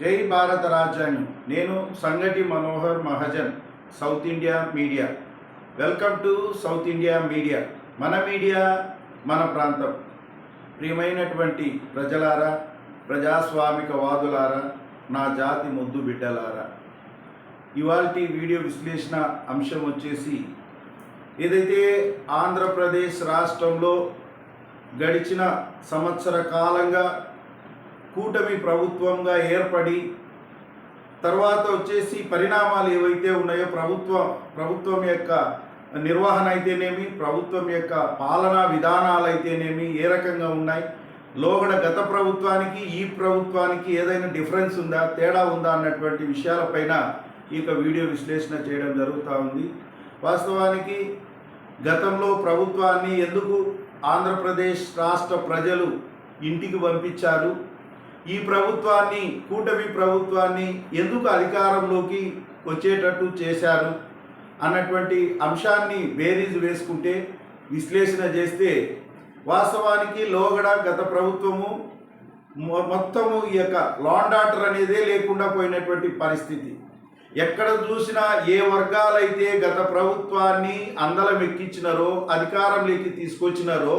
జై భారత రాజ్యాంగం. నేను సంగటి Manohar Mahajan south India media. Welcome to south India media. మన మీడియా మన ప్రాంతం. ప్రియమైనటువంటి ప్రజలారా ప్రజాస్వామిక వాదులారా నా జాతి ముద్దు బిడ్డలారా. ఇవాల్టి వీడియో విశ్లేషణ అంశం వచ్చేసి ఏదైతే ఆంధ్రప్రదేశ్ రాష్ట్రంలో గడిచిన సంవత్సర కాలంగా కూటమి ప్రభుత్వంగా ఏర్పడి తర్వాత వచ్చేసి పరిణామాలు ఏవైతే ఉన్నాయో ప్రభుత్వం ప్రభుత్వం యొక్క నిర్వహణ అయితేనేమి ప్రభుత్వం యొక్క పాలనా విధానాలు అయితేనేమి ఏ రకంగా ఉన్నాయి? లోగడ గత ప్రభుత్వానికి ఈ ప్రభుత్వానికి ఏదైనా డిఫరెన్స్ ఉందా తేడా ఉందా అన్నటువంటి విషయాలపైన ఈ యొక్క వీడియో విశ్లేషణ చేయడం జరుగుతూ ఉంది. వాస్తవానికి గతంలో ప్రభుత్వాన్ని ఎందుకు ఆంధ్రప్రదేశ్ రాష్ట్ర ప్రజలు ఇంటికి పంపించారు? ఈ ప్రభుత్వాన్ని కూటమి ప్రభుత్వాన్ని ఎందుకు అధికారంలోకి వచ్చేటట్టు చేశారు అన్నటువంటి అంశాన్ని బేరీజ్ వేసుకుంటే విశ్లేషణ చేస్తే వాస్తవానికి లోగడ గత ప్రభుత్వము మొత్తము ఈ యొక్క లాండాటర్ అనేదే లేకుండా పోయినటువంటి పరిస్థితి. ఎక్కడ చూసినా ఏ వర్గాలైతే గత ప్రభుత్వాన్ని అందలం ఎక్కించినారో అధికారంలోకి తీసుకొచ్చినారో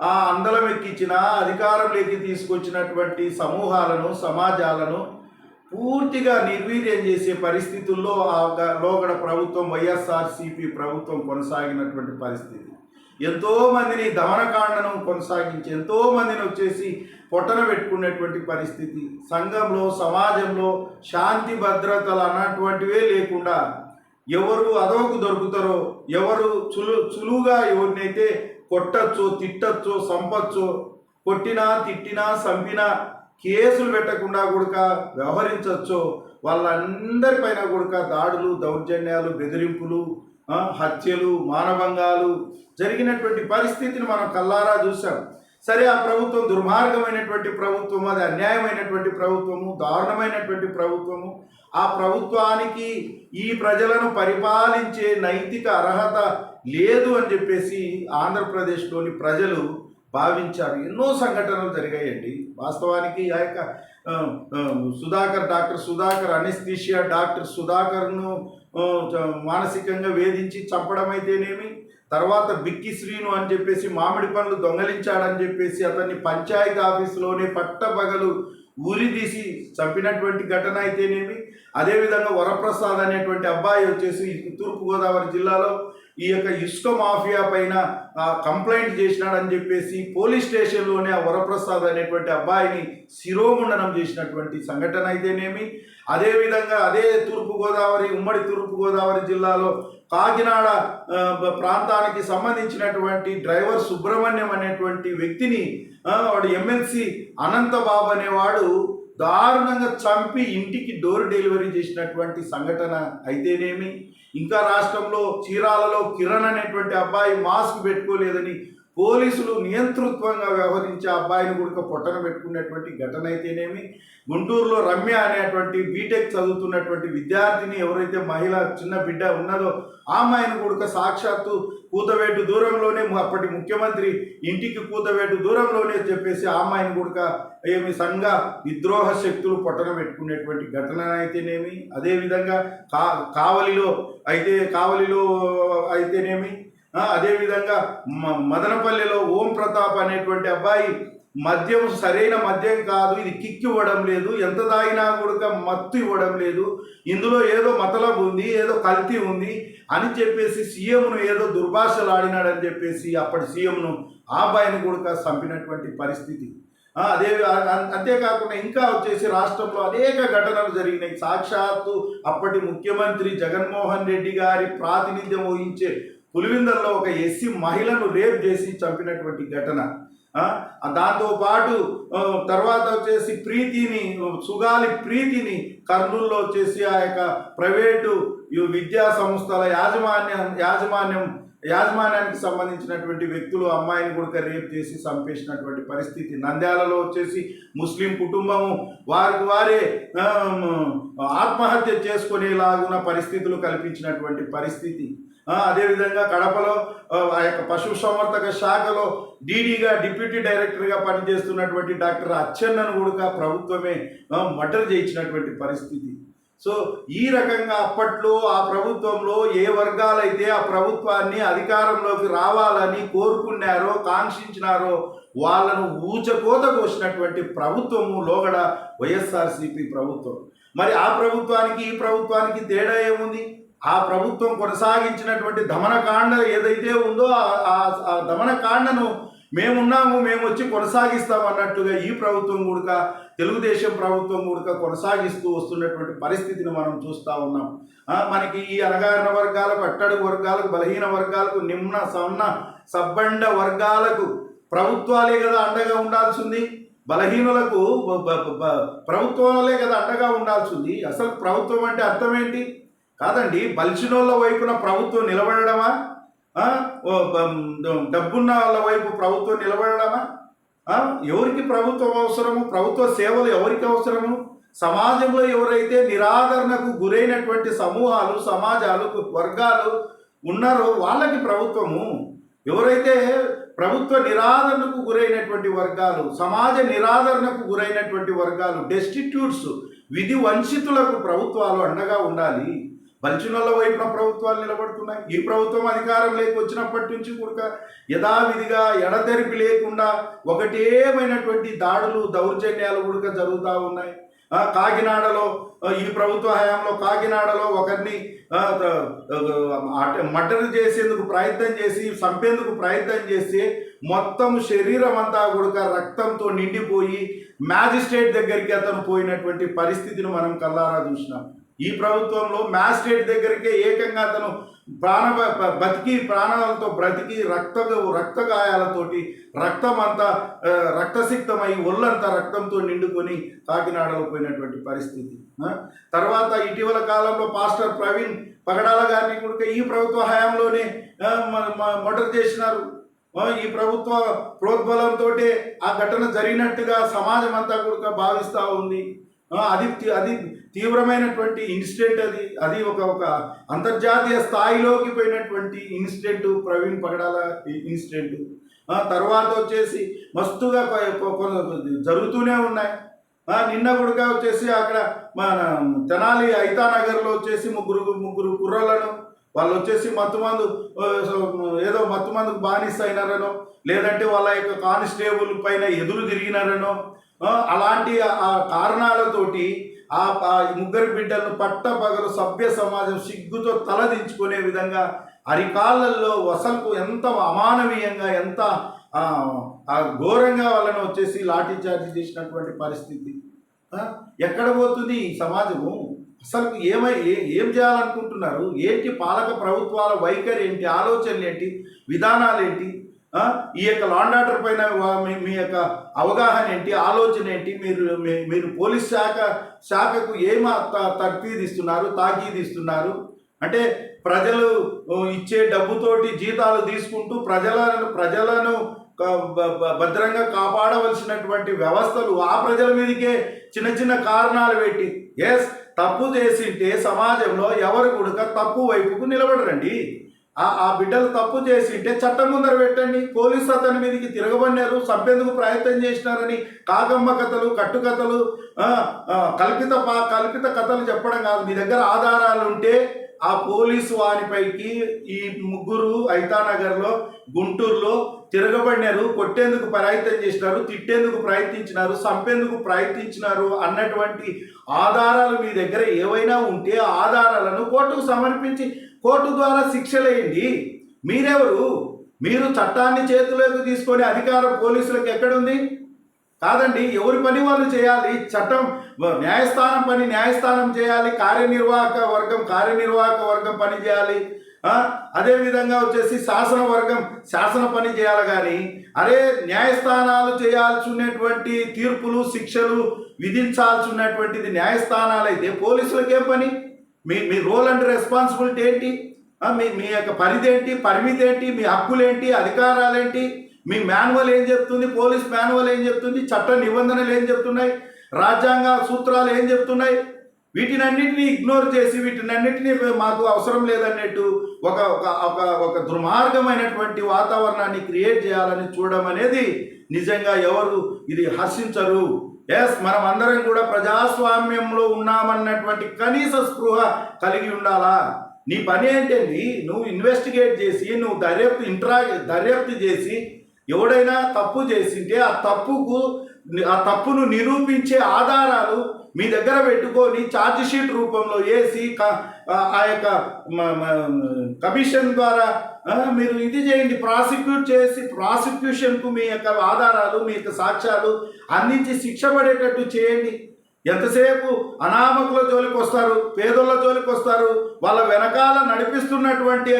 ఆ అందలం ఎక్కించిన అధికారంలోకి తీసుకొచ్చినటువంటి సమూహాలను సమాజాలను పూర్తిగా నిర్వీర్యం చేసే పరిస్థితుల్లో ఆ లోగడ ప్రభుత్వం వైఎస్ఆర్సీపీ ప్రభుత్వం కొనసాగినటువంటి పరిస్థితి. ఎంతోమందిని దమనకాండను కొనసాగించి ఎంతోమందిని వచ్చేసి పొట్టన పెట్టుకునేటువంటి పరిస్థితి. సంఘంలో సమాజంలో శాంతి భద్రతలు అన్నటువంటివే లేకుండా ఎవరు అదోకు దొరుకుతారో ఎవరు చులు చులువుగా ఎవరినైతే కొట్టచ్చో తిట్టచ్చో సంపచ్చో కొట్టినా తిట్టినా చంపినా కేసులు పెట్టకుండా కూడక వ్యవహరించవచ్చో వాళ్ళందరిపైన కూడక దాడులు దౌర్జన్యాలు బెదిరింపులు హత్యలు మానభంగాలు జరిగినటువంటి పరిస్థితిని మనం కల్లారా చూసాం సరే ఆ ప్రభుత్వం దుర్మార్గమైనటువంటి ప్రభుత్వం అది అన్యాయమైనటువంటి ప్రభుత్వము దారుణమైనటువంటి ప్రభుత్వము ఆ ప్రభుత్వానికి ఈ ప్రజలను పరిపాలించే నైతిక అర్హత లేదు అని చెప్పేసి ఆంధ్రప్రదేశ్లోని ప్రజలు భావించారు. ఎన్నో సంఘటనలు జరిగాయండి. వాస్తవానికి ఆ యొక్క Sudhakar doctor Sudhakar anaesthesia doctor సుధాకర్ను మానసికంగా వేధించి చంపడం అయితేనేమి తర్వాత బిక్కి శ్రీను అని చెప్పేసి మామిడి పండ్లు దొంగలించాడని చెప్పేసి అతన్ని పంచాయతీ ఆఫీసులోనే పట్టపగలు ఊరి తీసి చంపినటువంటి ఘటన అయితేనేమి అదేవిధంగా వరప్రసాద్ అనేటువంటి అబ్బాయి వచ్చేసి తూర్పుగోదావరి జిల్లాలో ఈ యొక్క ఇసుక మాఫియా పైన కంప్లైంట్ చేసినాడని చెప్పేసి పోలీస్ స్టేషన్లోనే ఆ వరప్రసాద్ అనేటువంటి అబ్బాయిని శిరోముండనం చేసినటువంటి సంఘటన అయితేనేమి? అదేవిధంగా అదే తూర్పుగోదావరి ఉమ్మడి తూర్పుగోదావరి జిల్లాలో కాకినాడ ప్రాంతానికి సంబంధించినటువంటి డ్రైవర్ సుబ్రహ్మణ్యం అనేటువంటి వ్యక్తిని వాడు ఎమ్మెల్సీ అనంతబాబు అనేవాడు దారుణంగా చంపి ఇంటికి డోర్ డెలివరీ చేసినటువంటి సంఘటన అయితేనేమి? ఇంకా రాష్ట్రంలో చీరాలలో కిరణ్ అనేటువంటి అబ్బాయి మాస్క్ పెట్టుకోలేదని పోలీసులు నియంతృత్వంగా వ్యవహరించే అబ్బాయిని కూడా పొట్టన పెట్టుకునేటువంటి ఘటన అయితేనేమి గుంటూరులో రమ్య అనేటువంటి బీటెక్ చదువుతున్నటువంటి విద్యార్థిని ఎవరైతే మహిళ చిన్న బిడ్డ ఉన్నదో ఆ అమ్మాయిని కూడా సాక్షాత్తు కూతవేటు దూరంలోనే అప్పటి ముఖ్యమంత్రి ఇంటికి కూతవేటు దూరంలోనే చెప్పేసి ఆ అమ్మాయిని కూడా ఏమి సంఘ విద్రోహ శక్తులు పొట్టన పెట్టుకునేటువంటి ఘటన అయితేనేమి అదేవిధంగా కా కావలిలో అయితే కావలిలో అయితేనేమి? అదేవిధంగా మ- మదనపల్లిలో ఓం ప్రతాప్ అనేటువంటి అబ్బాయి మద్యం సరైన మద్యం కాదు ఇది కిక్ ఇవ్వడం లేదు ఎంత తాగినా కూడా మత్తు ఇవ్వడం లేదు ఇందులో ఏదో మతలబు ఉంది ఏదో కల్తీ ఉంది అని చెప్పేసి సీఎంను ఏదో దుర్భాషలు ఆడినాడని చెప్పేసి అప్పటి సీఎంను ఆ అబ్బాయిని కూడా చంపినటువంటి పరిస్థితి. అదే అంతేకాకుండా ఇంకా వచ్చేసి రాష్ట్రంలో అనేక ఘటనలు జరిగినాయి. సాక్షాత్తు అప్పటి ముఖ్యమంత్రి జగన్మోహన్ రెడ్డి గారి ప్రాతినిధ్యం వహించే పులివిందల్లో ఒక ఎస్సీ మహిళను రేప్ చేసి చంపినటువంటి ఘటన. దాంతోపాటు తర్వాత వచ్చేసి ప్రీతిని సుగాలి ప్రీతిని కర్నూల్లో వచ్చేసి ఆ యొక్క ప్రైవేటు ఈ విద్యా సంస్థల యాజమాన్యం యాజమాన్యం యాజమాన్యానికి సంబంధించినటువంటి వ్యక్తులు అమ్మాయిని కూడా రేప్ చేసి చంపేసినటువంటి పరిస్థితి. నంద్యాలలో వచ్చేసి ముస్లిం కుటుంబము వారికి వారే ఆత్మహత్య చేసుకునేలాగున్న పరిస్థితులు కల్పించినటువంటి పరిస్థితి. అదేవిధంగా కడపలో ఆ, యొక్క పశు సంవర్ధక శాఖలో డీడీగా డిప్యూటీ డైరెక్టర్గా పనిచేస్తున్నటువంటి డాక్టర్ అచ్చెన్నను కూడా ప్రభుత్వమే మటర్ చేయించినటువంటి పరిస్థితి. సో ఈ రకంగా అప్పట్లో ఆ ప్రభుత్వంలో ఏ వర్గాలైతే ఆ ప్రభుత్వాన్ని అధికారంలోకి రావాలని కోరుకున్నారో కాంక్షించినారో వాళ్ళను ఊచకోత కోసినటువంటి ప్రభుత్వము లోగడ వైఎస్ఆర్సీపీ ప్రభుత్వం. మరి ఆ ప్రభుత్వానికి ఈ ప్రభుత్వానికి తేడా ఏముంది? ఆ ప్రభుత్వం కొనసాగించినటువంటి దమనకాండ ఏదైతే ఉందో ఆ- ఆ- దమనకాండను మేమున్నాము మేము వచ్చి కొనసాగిస్తాం అన్నట్టుగా ఈ ప్రభుత్వం కూడా తెలుగుదేశం ప్రభుత్వం కూడా కొనసాగిస్తూ వస్తున్నటువంటి పరిస్థితిని మనం చూస్తూ ఉన్నాం. మనకి ఈ అనగారిన వర్గాలకు అట్టడుగు వర్గాలకు బలహీన వర్గాలకు నిమ్న సన్న సబ్బండ వర్గాలకు ప్రభుత్వాలే కదా అండగా ఉండాల్సింది. బలహీనులకు ప్రభుత్వాలే కదా అండగా ఉండాల్సింది. అసలు ప్రభుత్వం అంటే అర్థం ఏంటి? కాదండి బలిచినోళ్ళ వైపున ప్రభుత్వం నిలబడడమా? డబ్బున్న వాళ్ళ వైపు ప్రభుత్వం నిలబడడమా? ఎవరికి ప్రభుత్వం అవసరము? ప్రభుత్వ సేవలు ఎవరికి అవసరము? సమాజంలో ఎవరైతే నిరాదరణకు గురైనటువంటి సమూహాలు సమాజాలు వర్గాలు ఉన్నారో వాళ్ళకి ప్రభుత్వము. ఎవరైతే ప్రభుత్వ నిరాదరణకు గురైనటువంటి వర్గాలు సమాజ నిరాదరణకు గురైనటువంటి వర్గాలు డెస్టిట్యూట్స్ విధి వంచితులకు ప్రభుత్వాలు అండగా ఉండాలి. బలిచినోళ్ళ వైపున ప్రభుత్వాలు నిలబడుతున్నాయి. ఈ ప్రభుత్వం అధికారంలోకి వచ్చినప్పటి నుంచి కూడా యథావిధిగా ఎడతెరిపి లేకుండా ఒకటేమైనటువంటి దాడులు దౌర్జన్యాలు కూడా జరుగుతూ ఉన్నాయి. కాకినాడలో ఈ ప్రభుత్వ హయాంలో కాకినాడలో ఒకరిని మటన్ చేసేందుకు ప్రయత్నం చేసి చంపేందుకు ప్రయత్నం చేసి మొత్తం శరీరం అంతా కూడా రక్తంతో నిండిపోయి మ్యాజిస్ట్రేట్ దగ్గరికి అతను పోయినటువంటి పరిస్థితిని మనం కల్లారా చూసినాం. ఈ ప్రభుత్వంలో మ్యాజిస్ట్రేట్ దగ్గరికే ఏకంగా అతను ప్రాణ బతికి ప్రాణాలతో బ్రతికి రక్త రక్త గాయాలతోటి రక్తం అంతా రక్తసిక్తమై ఒళ్ళంతా రక్తంతో నిండుకొని కాకినాడలో పోయినటువంటి పరిస్థితి. తర్వాత ఇటీవల కాలంలో పాస్టర్ ప్రవీణ్ పగడాల గారిని కూడా ఈ ప్రభుత్వ హయాంలోనే ఆ, మర్డర్ చేసినారు. ఈ ప్రభుత్వ ప్రోద్బలంతో ఆ ఘటన జరిగినట్టుగా సమాజం అంతా కూడా భావిస్తూ ఉంది. అది అది తీవ్రమైనటువంటి ఇన్సిడెంట్ అది. అది ఒక ఒక అంతర్జాతీయ స్థాయిలోకి పోయినటువంటి ఇన్సిడెంట్ ప్రవీణ్ పగడాల ఇన్సిడెంట్. తర్వాత వచ్చేసి మస్తుగా జరుగుతూనే ఉన్నాయి. నిన్న కూడా వచ్చేసి అక్కడ మన తెనాలి ఐతానగర్లో వచ్చేసి ముగ్గురు ముగ్గురు కుర్రలను వాళ్ళు వచ్చేసి మత్తుమందు ఏదో మత్తుమందుకు బానిస అయినారనో లేదంటే వాళ్ళ యొక్క కానిస్టేబుల్ పైన ఎదురు తిరిగినారనో అలాంటి ఆ కారణాలతోటి ఆ ముగ్గురు బిడ్డలను పట్ట పగలు సభ్య సమాజం సిగ్గుతో తలదించుకునే విధంగా అరికాళ్ళల్లో వసలకు ఎంత అమానవీయంగా ఎంత ఆ, ఘోరంగా వాళ్ళని వచ్చేసి లాఠీ చేసినటువంటి పరిస్థితి. ఎక్కడ పోతుంది ఈ సమాజము? అసలు ఏమై ఏ- ఏం చేయాలనుకుంటున్నారు? ఏంటి పాలక ప్రభుత్వాల వైఖరి ఏంటి? ఆలోచనలు ఏంటి? విధానాలు ఏంటి? ఈ యొక్క లాండ్ ఆర్డర్ పైన మీ మీ యొక్క అవగాహన ఏంటి? ఆలోచన ఏంటి? మీరు మీ- మీరు పోలీస్ శాఖ శాఖకు ఏం తర్ఫీదు ఇస్తున్నారు ఇస్తున్నారు? అంటే ప్రజలు ఇచ్చే డబ్బుతోటి జీతాలు తీసుకుంటూ ప్రజలను ప్రజలను భద్రంగా కాపాడవలసినటువంటి వ్యవస్థలు ఆ ప్రజల మీదకే చిన్న చిన్న కారణాలు పెట్టి ఎస్ తప్పు చేసింటే సమాజంలో ఎవరు కూడా తప్పు వైపుకు నిలబడరండి. ఆ ఆ బిడ్డలు తప్పు చేసింటే చట్టం ముందర పెట్టండి. పోలీసు అతని మీదకి తిరగబడినారు చంపేందుకు ప్రయత్నం చేసినారని కాగమ్మ కథలు కట్టుకథలు కల్పిత పా కల్పిత కథలు చెప్పడం కాదు. మీ దగ్గర ఆధారాలు ఉంటే ఆ పోలీసు వారిపైకి ఈ ముగ్గురు ఐతానగర్లో గుంటూరులో తిరగబడినారు కొట్టేందుకు ప్రయత్నం చేసినారు తిట్టేందుకు ప్రయత్నించినారు చంపేందుకు ప్రయత్నించినారు అన్నటువంటి ఆధారాలు మీ దగ్గర ఏవైనా ఉంటే ఆధారాలను కోర్టుకు సమర్పించి కోర్టు ద్వారా శిక్షలేయండి మీరెవరు? మీరు చట్టాన్ని చేతిలోకి తీసుకొని అధికారం పోలీసులకు ఎక్కడుంది? కాదండి ఎవరి పని వాళ్ళు చేయాలి? చట్టం న్యాయస్థానం పని న్యాయస్థానం చేయాలి కార్యనిర్వాహక వర్గం కార్యనిర్వాహక వర్గం పని చేయాలి. అదేవిధంగా వచ్చేసి శాసన వర్గం శాసన పని చేయాలి కానీ అరే న్యాయస్థానాలు చేయాల్సి ఉన్నటువంటి తీర్పులు శిక్షలు విధించాల్సి ఉన్నటువంటిది న్యాయస్థానాలు అయితే పోలీసులకేం పని? మీ మీ రోల్ అండ్ రెస్పాన్సిబిలిటీ ఏంటి? మీ మీ యొక్క పరిధి ఏంటి పరిమితి ఏంటి మీ హక్కులేంటి అధికారాలేంటి? మీ మాన్యువల్ ఏం చెప్తుంది? పోలీస్ మాన్యువల్ ఏం చెప్తుంది? చట్ట నిబంధనలు ఏం చెప్తున్నాయి? రాజ్యాంగ సూత్రాలు ఏం చెప్తున్నాయి? వీటినన్నిటిని ఇగ్నోర్ చేసి వీటినన్నిటిని మాకు అవసరం లేదన్నట్టు ఒక ఒక ఒక ఒక దుర్మార్గమైనటువంటి వాతావరణాన్ని క్రియేట్ చేయాలని చూడడం అనేది నిజంగా ఎవరు ఇది హర్షించరు. ఎస్ మనం అందరం కూడా ప్రజాస్వామ్యంలో ఉన్నామన్నటువంటి కనీస స్పృహ కలిగి ఉండాలా? నీ పని ఏంటండి? నువ్వు ఇన్వెస్టిగేట్ చేసి నువ్వు దర్యాప్తు ఇంట్రా దర్యాప్తు చేసి ఎవడైనా తప్పు చేసింటే ఆ తప్పుకు ఆ తప్పును నిరూపించే ఆధారాలు మీ దగ్గర పెట్టుకొని ఛార్జ్ షీట్ రూపంలో వేసి ఆ- యొక్క కమిషన్ ద్వారా మీరు ఇది చేయండి ప్రాసిక్యూట్ చేసి ప్రాసిక్యూషన్కు మీ యొక్క ఆధారాలు మీ యొక్క సాక్ష్యాలు అందించి శిక్ష పడేటట్టు చేయండి. ఎంతసేపు అనామకుల జోలికి వస్తారు పేదోళ్ళ జోలికి వస్తారు వాళ్ళ వెనకాల నడిపిస్తున్నటువంటి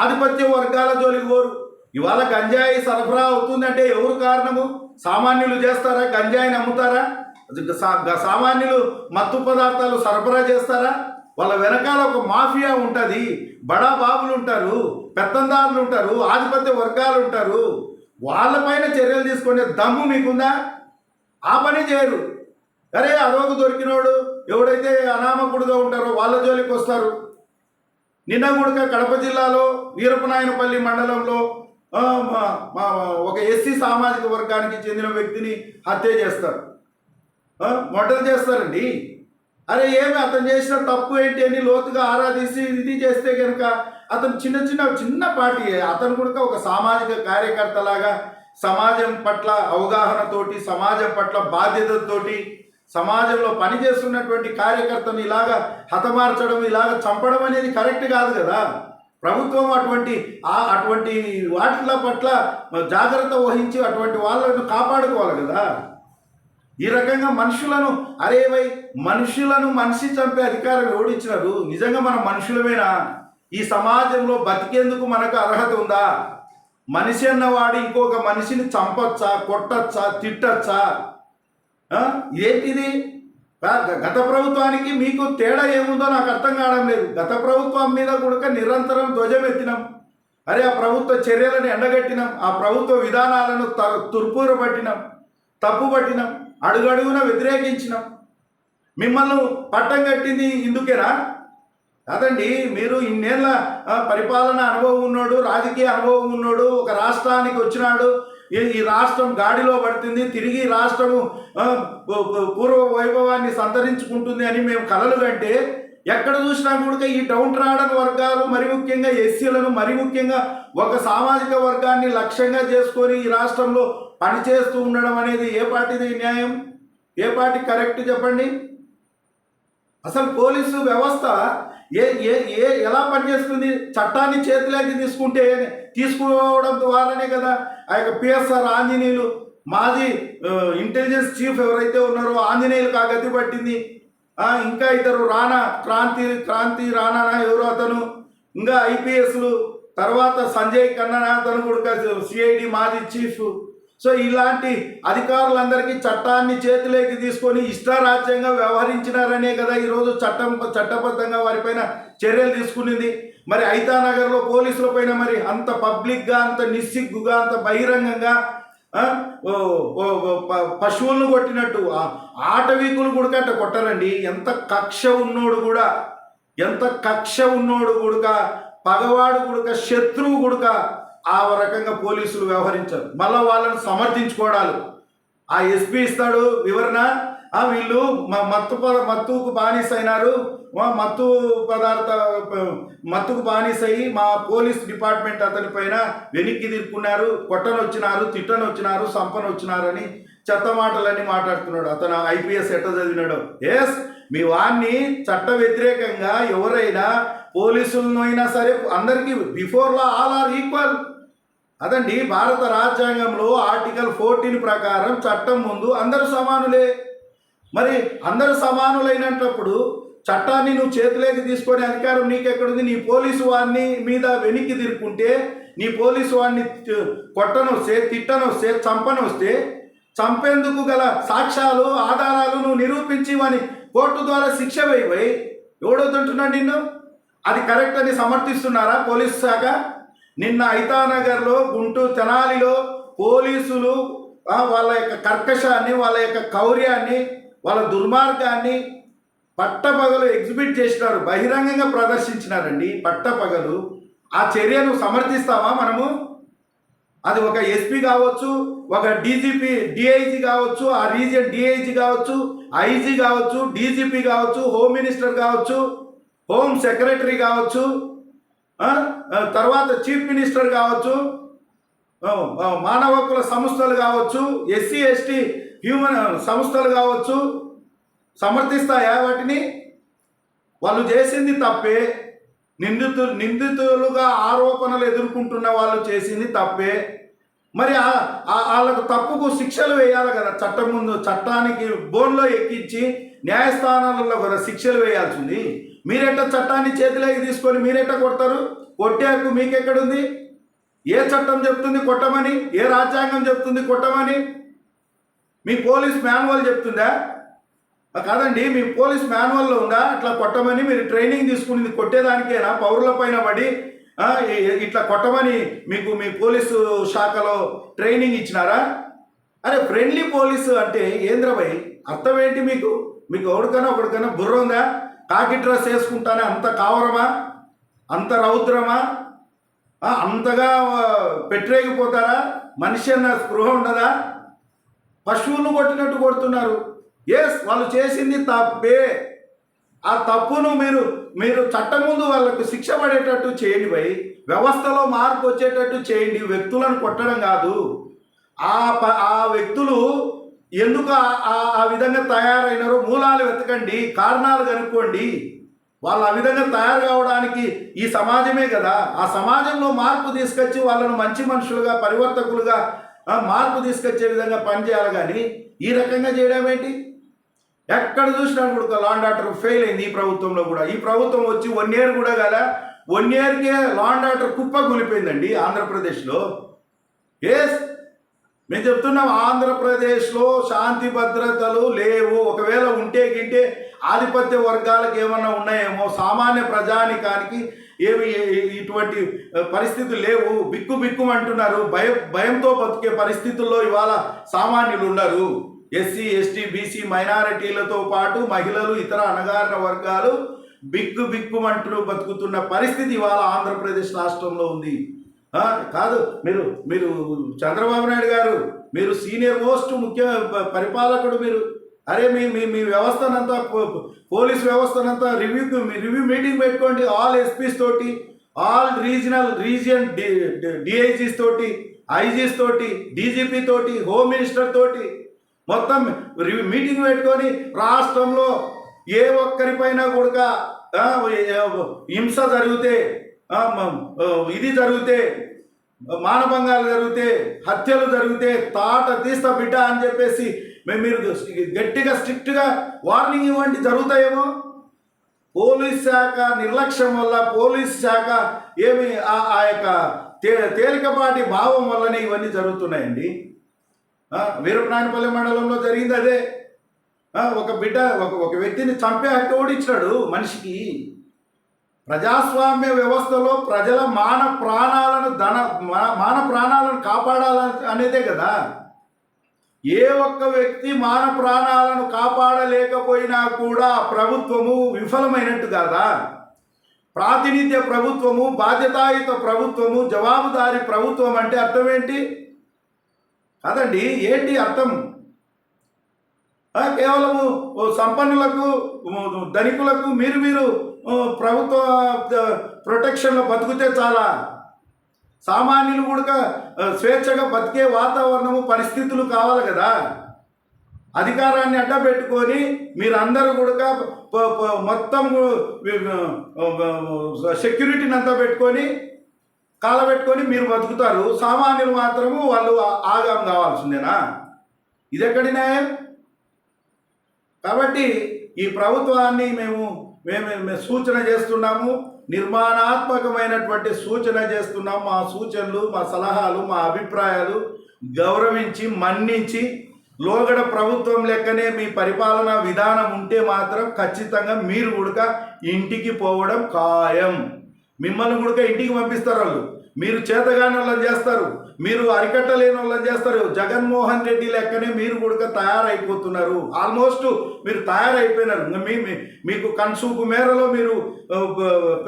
ఆధిపత్య వర్గాల జోలికి పోరు. ఇవాళ గంజాయి సరఫరా అవుతుందంటే ఎవరు కారణము? సామాన్యులు చేస్తారా? గంజాయిని అమ్ముతారా? సామాన్యులు మత్తు పదార్థాలు సరఫరా చేస్తారా? వాళ్ళ వెనకాల ఒక మాఫియా ఉంటుంది. బడా బాబులు ఉంటారు పెత్తందారులు ఉంటారు ఆధిపత్య వర్గాలు ఉంటారు. వాళ్ళపైన చర్యలు తీసుకునే దమ్ము మీకుందా? ఆ పని చేయరు. అరే అదొక దొరికినోడు ఎవడైతే అనామకుడుగా ఉంటారో వాళ్ళ జోలికి వస్తారు. నిన్న కూడా కడప జిల్లాలో వీరపనాయనపల్లి మండలంలో మా- ఒక ఎస్సీ సామాజిక వర్గానికి చెందిన వ్యక్తిని హత్య చేస్తారు. మొట్టలు చేస్తారండి. అరే ఏమి అతను చేసిన తప్పు ఏంటి? అని లోతుగా ఆరాధించి ఇది చేస్తే కనుక అతను చిన్న చిన్న చిన్న పార్టీ. అతను కూడా ఒక సామాజిక కార్యకర్తలాగా సమాజం పట్ల అవగాహనతోటి సమాజం పట్ల బాధ్యతతోటి సమాజంలో పనిచేస్తున్నటువంటి కార్యకర్తను ఇలాగా హతమార్చడం ఇలాగ చంపడం అనేది కరెక్ట్ కాదు కదా. ప్రభుత్వం అటువంటి ఆ అటువంటి వాటిల పట్ల జాగ్రత్త వహించి అటువంటి వాళ్ళను కాపాడుకోవాలి కదా. ఈ రకంగా మనుషులను అరే వై మనుషులను మనిషి చంపే అధికారం ఓడించినారు నిజంగా మనం మనుషులమేనా? ఈ సమాజంలో బతికేందుకు మనకు అర్హత ఉందా? మనిషి అన్నవాడు ఇంకొక మనిషిని చంపొచ్చా కొట్టచ్చా తిట్టచ్చా? ఏంటిది? గత ప్రభుత్వానికి మీకు తేడా ఏముందో నాకు అర్థం కావడం లేదు. గత ప్రభుత్వం మీద కూడా నిరంతరం ధ్వజం ఎత్తినాం అరే ఆ ప్రభుత్వ చర్యలను ఎండగట్టినాం. ఆ ప్రభుత్వ విధానాలను తుర్పూరబట్టినాం. తప్పుపట్టినాం తప్పు పట్టినాం అడుగడుగున వ్యతిరేకించినాం. మిమ్మల్ని పట్టం కట్టింది ఇందుకేనా? కాదండి మీరు ఇన్నేళ్ళ పరిపాలన అనుభవం ఉన్నాడు రాజకీయ అనుభవం ఉన్నాడు ఒక రాష్ట్రానికి వచ్చినాడు ఈ రాష్ట్రం గాడిలో పడుతుంది తిరిగి రాష్ట్రము పూర్వ వైభవాన్ని సంతరించుకుంటుంది అని మేము కలలు కంటే ఎక్కడ చూసినా కూడా ఈ డౌన్ ట్రాడన్ వర్గాలు మరి ముఖ్యంగా ఎస్సీలను మరి ముఖ్యంగా ఒక సామాజిక వర్గాన్ని లక్ష్యంగా చేసుకొని ఈ రాష్ట్రంలో పనిచేస్తూ ఉండడం అనేది ఏ పార్టీది న్యాయం? ఏ పార్టీ కరెక్ట్ చెప్పండి? అసలు పోలీసు వ్యవస్థ ఏ ఏ ఏ ఎలా పనిచేస్తుంది? చట్టాన్ని చేతిలోకి తీసుకుంటే తీసుకోవడం ద్వారానే కదా. ఆ యొక్క పిఎస్ఆర్ ఆంజనేయులు మాజీ ఇంటెలిజెన్స్ చీఫ్ ఎవరైతే ఉన్నారో ఆంజనేయులకు ఆ గతి పట్టింది. ఇంకా ఇద్దరు రానా క్రాంతి క్రాంతి రానా ఎవరు అతను? ఇంకా ఐపీఎస్లు తర్వాత సంజయ్ కన్నా అతను కూడా సిఐడి మాజీ చీఫ్ సో ఇలాంటి అధికారులందరికీ చట్టాన్ని చేతిలోకి తీసుకొని ఇష్టారాజ్యంగా వ్యవహరించినారనే కదా ఈరోజు చట్టం చట్టబద్ధంగా వారిపైన చర్యలు తీసుకునింది. మరి ఐతానగర్లో పోలీసుల పైన మరి అంత పబ్లిక్గా అంత నిస్సిగ్గుగా అంత బహిరంగంగా పశువులను కొట్టినట్టు ఆటవీకులు కూడా అట్ట కొట్టరండి. ఎంత కక్ష ఉన్నోడు కూడా ఎంత కక్ష ఉన్నోడు కూడా పగవాడు కూడా శత్రువు కూడా ఆ రకంగా పోలీసులు వ్యవహరించారు. మళ్ళీ వాళ్ళని సమర్థించుకోవడాలు. ఆ ఎస్పీ ఇస్తాడు వివరణ. ఆ వీళ్ళు మ- మత్తు మత్తుకు బానిసైనారు. అయినారు మా మత్తు పదార్థ మత్తుకు బానిస అయ్యి మా పోలీస్ డిపార్ట్మెంట్ అతని పైన వెనక్కి తిరుక్కున్నారు కొట్టనొచ్చినారు తిట్టనొచ్చినారు సంపనొచ్చినారని చెత్త మాటలన్నీ మాట్లాడుతున్నాడు. అతను ఐపీఎస్ ఎట్ట చదివినాడు. ఎస్ మీ వాన్ని చట్ట వ్యతిరేకంగా ఎవరైనా పోలీసులను అయినా సరే అందరికీ before law all are equal. అదండి భారత రాజ్యాంగంలో ఆర్టికల్ ఫోర్టీన్ ప్రకారం చట్టం ముందు అందరూ సమానులే. మరి అందరూ సమానులైనప్పుడు చట్టాన్ని నువ్వు చేతిలోకి తీసుకునే అధికారం నీకెక్కడుంది? నీ పోలీసు వాడిని మీద వెనక్కి తిరుక్కుంటే నీ పోలీసు వాడిని కొట్టనొస్తే తిట్టనొస్తే చంపనొస్తే చంపేందుకు గల సాక్ష్యాలు ఆధారాలు నువ్వు నిరూపించి వాని కోర్టు ద్వారా శిక్ష వేయవై ఎవడవుతుంటున్నాడు నిన్ను? అది కరెక్ట్ అని సమర్థిస్తున్నారా పోలీసు శాఖ? నిన్న ఐతానగర్లో గుంటూరు తెనాలిలో పోలీసులు వాళ్ళ యొక్క కర్కశాన్ని వాళ్ళ యొక్క కౌర్యాన్ని వాళ్ళ దుర్మార్గాన్ని పట్టపగలు ఎగ్జిబిట్ చేసినారు బహిరంగంగా ప్రదర్శించినారండి పట్టపగలు. ఆ చర్యను సమర్థిస్తామా మనము? అది ఒక ఎస్పీ కావచ్చు ఒక డీజీపీ డిఐజీ కావచ్చు ఆ రీజియన్ డిఐజీ కావచ్చు ఐజీ కావచ్చు డీజీపీ కావచ్చు హోమ్ మినిస్టర్ కావచ్చు హోమ్ సెక్రటరీ కావచ్చు తర్వాత చీఫ్ మినిస్టర్ కావచ్చు మానవ హక్కుల సంస్థలు కావచ్చు ఎస్సీ ఎస్టీ హ్యూమన్ సంస్థలు కావచ్చు సమర్థిస్తాయా వాటిని? వాళ్ళు చేసింది తప్పే. నిందితు నిందితులుగా ఆరోపణలు ఎదుర్కొంటున్న వాళ్ళు చేసింది తప్పే. మరి ఆ- వాళ్ళకు తప్పుకు శిక్షలు వేయాలి కదా చట్టం ముందు చట్టానికి బోన్లో ఎక్కించి న్యాయస్థానాలలో కూడా శిక్షలు వేయాల్సింది. మీరెట్ట చట్టాన్ని చేతిలోకి తీసుకొని మీరెట్ట కొడతారు? కొట్టే హక్కు మీకెక్కడుంది? ఏ చట్టం చెప్తుంది కొట్టమని? ఏ రాజ్యాంగం చెప్తుంది కొట్టమని? మీ పోలీస్ మాన్యువల్ చెప్తుందా? కాదండి మీ పోలీస్ మాన్యువల్లో ఉందా? అట్లా కొట్టమని మీరు ట్రైనింగ్ తీసుకునేది కొట్టేదానికేనా? పౌరుల పైన పడి ఇట్లా కొట్టమని మీకు మీ పోలీసు శాఖలో ట్రైనింగ్ ఇచ్చినారా? అరే ఫ్రెండ్లీ పోలీసు అంటే ఏంద్రభయ్ అర్థం ఏంటి మీకు? మీకు ఎవరికైనా ఒకరికైనా బుర్ర ఉందా? కాకి డ్రెస్ వేసుకుంటానే అంత కావరమా? అంత రౌద్రమా? అంతగా పెట్టరేగిపోతారా? మనిషి అన్న స్పృహ ఉండదా? పశువులు కొట్టినట్టు కొడుతున్నారు. ఎస్ వాళ్ళు చేసింది తప్పే. ఆ తప్పును మీరు మీరు చట్టం ముందు వాళ్ళకు శిక్ష పడేటట్టు చేయండి భయ్. వ్యవస్థలో మార్పు వచ్చేటట్టు చేయండి. వ్యక్తులను కొట్టడం కాదు. ఆ ప- ఆ వ్యక్తులు ఎందుకు ఆ- ఆ- విధంగా తయారైనారో మూలాలు వెతకండి కారణాలు కనుక్కోండి. వాళ్ళు ఆ విధంగా తయారు కావడానికి ఈ సమాజమే కదా. ఆ సమాజంలో మార్పు తీసుకొచ్చి వాళ్ళను మంచి మనుషులుగా పరివర్తకులుగా మార్పు తీసుకొచ్చే విధంగా పనిచేయాలి కానీ ఈ రకంగా చేయడం ఏంటి? ఎక్కడ చూసినా కూడా లాండ్ ఆర్డర్ ఫెయిల్ అయింది ఈ ప్రభుత్వంలో కూడా. ఈ ప్రభుత్వం వచ్చి వన్ ఇయర్ కూడా కదా వన్ ఇయర్కే లాండ్ ఆర్డర్ కుప్ప కూలిపోయిందండి ఆంధ్రప్రదేశ్లో. ఎస్ మేము చెప్తున్నాం ఆంధ్రప్రదేశ్లో శాంతి భద్రతలు లేవు. ఒకవేళ ఉంటే గింటే ఆధిపత్య వర్గాలకు ఏమన్నా ఉన్నాయేమో సామాన్య ప్రజానికానికి ఏమి ఇటువంటి పరిస్థితులు లేవు. బిక్కు బిక్కు అంటున్నారు. భయం భయంతో బతికే పరిస్థితుల్లో ఇవాళ సామాన్యులు ఉన్నారు. ఎస్సీ ఎస్టీ బీసీ మైనారిటీలతో పాటు మహిళలు ఇతర అణగారిన వర్గాలు బిక్కు బిక్కుమంటూ బతుకుతున్న పరిస్థితి ఇవాళ ఆంధ్రప్రదేశ్ రాష్ట్రంలో ఉంది. కాదు మీరు మీరు చంద్రబాబు నాయుడు గారు మీరు సీనియర్ మోస్ట్ ముఖ్య పరిపాలకుడు మీరు. అరే మీ మీ మీ వ్యవస్థనంతా పోలీస్ వ్యవస్థనంతా రివ్యూ రివ్యూ మీటింగ్ పెట్టుకోండి ఆల్ ఎస్పీస్ తోటి ఆల్ రీజనల్ రీజియన్ డిఐజీస్ తోటి ఐజీస్ తోటి డీజీపీ తోటి హోమ్ మినిస్టర్ తోటి మొత్తం రివ్యూ మీటింగ్ పెట్టుకొని రాష్ట్రంలో ఏ ఒక్కరిపైన కూడా హింస జరిగితే ఇది జరిగితే మానభంగాలు జరిగితే హత్యలు జరిగితే తాట తీస్తా బిడ్డ అని చెప్పేసి మేము మీరు గట్టిగా స్ట్రిక్ట్గా వార్నింగ్ ఇవ్వండి జరుగుతాయేమో? పోలీస్ శాఖ నిర్లక్ష్యం వల్ల పోలీస్ శాఖ ఏమి ఆ యొక్క తే తేలికపాటి భావం వల్లనే ఇవన్నీ జరుగుతున్నాయండి. వీరపనాయనపల్లి మండలంలో జరిగింది అదే. ఒక బిడ్డ ఒక ఒక వ్యక్తిని చంపే హక్కు కూడా ఇచ్చినాడు మనిషికి. ప్రజాస్వామ్య వ్యవస్థలో ప్రజల మాన ప్రాణాలను ధన మాన ప్రాణాలను కాపాడాలని అనేదే కదా. ఏ ఒక్క వ్యక్తి మాన ప్రాణాలను కాపాడలేకపోయినా కూడా ప్రభుత్వము విఫలమైనట్టు కాదా? ప్రాతినిధ్య ప్రభుత్వము బాధ్యతాయుత ప్రభుత్వము జవాబుదారి ప్రభుత్వం అంటే అర్థం ఏంటి? కాదండి ఏంటి అర్థం? కేవలము సంపన్నులకు ధనికులకు మీరు మీరు ప్రభుత్వ ప్రొటెక్షన్లో బతికితే చాలా. సామాన్యులు కూడా స్వేచ్ఛగా బతికే వాతావరణము పరిస్థితులు కావాలి కదా. అధికారాన్ని అడ్డపెట్టుకొని మీరందరూ కూడా మొత్తం సెక్యూరిటీని అంతా పెట్టుకొని కాలబెట్టుకొని మీరు బతుకుతారు. సామాన్యులు మాత్రము వాళ్ళు ఆగాం కావాల్సిందేనా? ఇది ఎక్కడి న్యాయం? కాబట్టి ఈ ప్రభుత్వాన్ని మేము మేము మేము సూచన చేస్తున్నాము నిర్మాణాత్మకమైనటువంటి సూచన చేస్తున్నాం. మా సూచనలు మా సలహాలు మా అభిప్రాయాలు గౌరవించి మన్నించి లోగడ ప్రభుత్వం లెక్కనే మీ పరిపాలనా విధానం ఉంటే మాత్రం ఖచ్చితంగా మీరు కూడా ఇంటికి పోవడం ఖాయం. మిమ్మల్ని కూడా ఇంటికి పంపిస్తారు వాళ్ళు. మీరు చేతగాని వాళ్ళని చేస్తారు. మీరు అరికట్టలేని వాళ్ళని చేస్తారు. జగన్మోహన్ రెడ్డి లెక్కనే మీరు కూడా తయారైపోతున్నారు. ఆల్మోస్ట్ మీరు తయారైపోయినారు. మీ- మీకు కన్సూపు మేరలో మీరు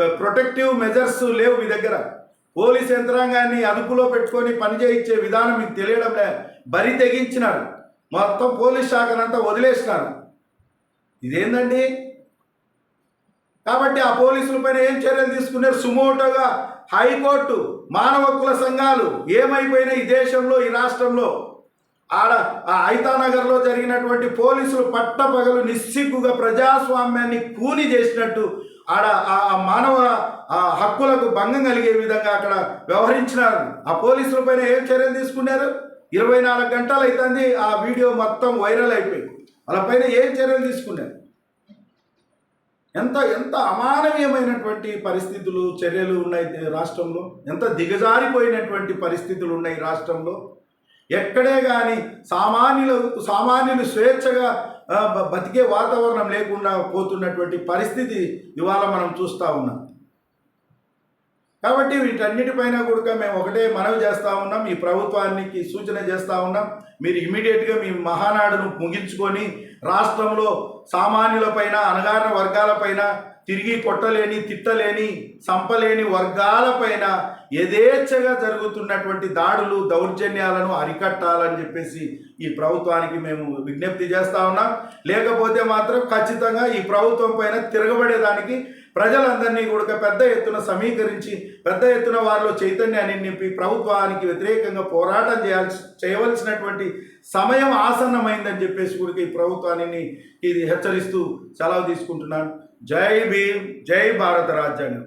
ప్రొటెక్టివ్ మెజర్స్ లేవు మీ దగ్గర. పోలీస్ యంత్రాంగాన్ని అదుపులో పెట్టుకొని పనిచేయించే విధానం మీకు తెలియడం లే బరి తెగించినారు. మొత్తం పోలీస్ శాఖనంతా వదిలేసినారు. ఇదేందండి? కాబట్టి ఆ పోలీసుల పైన ఏం చర్యలు తీసుకున్నారు? సుమోటోగా హైకోర్టు మానవ హక్కుల సంఘాలు ఏమైపోయినాయి ఈ దేశంలో ఈ రాష్ట్రంలో? ఆడ ఆ ఐతానగర్లో జరిగినటువంటి పోలీసులు పట్టపగలు నిస్సిగ్గుగా ప్రజాస్వామ్యాన్ని కూని చేసినట్టు ఆడ ఆ మానవ ఆ హక్కులకు భంగం కలిగే విధంగా అక్కడ వ్యవహరించినారు. ఆ పోలీసుల పైన ఏం చర్యలు తీసుకున్నారు? ఇరవై నాలుగు గంటలు అవుతుంది ఆ వీడియో మొత్తం వైరల్ అయిపోయింది. వాళ్ళ పైన ఏం చర్యలు తీసుకున్నారు? ఎంత ఎంత అమానవీయమైనటువంటి పరిస్థితులు చర్యలు ఉన్నాయి రాష్ట్రంలో? ఎంత దిగజారిపోయినటువంటి పరిస్థితులు ఉన్నాయి రాష్ట్రంలో? ఎక్కడే కానీ సామాన్యులు సామాన్యులు స్వేచ్ఛగా బతికే వాతావరణం లేకుండా పోతున్నటువంటి పరిస్థితి ఇవాళ మనం చూస్తూ ఉన్నాం. కాబట్టి వీటన్నిటిపైన కూడా మేము ఒకటే మనవి చేస్తూ ఉన్నాం ఈ ప్రభుత్వానికి సూచన చేస్తూ ఉన్నాం. మీరు ఇమీడియట్గా మీ మహానాడును ముగించుకొని రాష్ట్రంలో సామాన్యులపైన అణగారిన వర్గాలపైన తిరిగి కొట్టలేని తిట్టలేని సంపలేని వర్గాలపైన యథేచ్ఛగా జరుగుతున్నటువంటి దాడులు దౌర్జన్యాలను అరికట్టాలని చెప్పేసి ఈ ప్రభుత్వానికి మేము విజ్ఞప్తి చేస్తా ఉన్నాం. లేకపోతే మాత్రం ఖచ్చితంగా ఈ ప్రభుత్వం పైన తిరగబడేదానికి ప్రజలందరినీ కూడా పెద్ద ఎత్తున సమీకరించి పెద్ద ఎత్తున వారిలో చైతన్యాన్ని నింపి ప్రభుత్వానికి వ్యతిరేకంగా పోరాటం చేయాల్సి చేయవలసినటువంటి సమయం ఆసన్నమైందని చెప్పేసి కూడా ఈ ప్రభుత్వాన్ని ఇది హెచ్చరిస్తూ సెలవు తీసుకుంటున్నాను. జై భీమ్ జై భారత రాజ్యాంగం.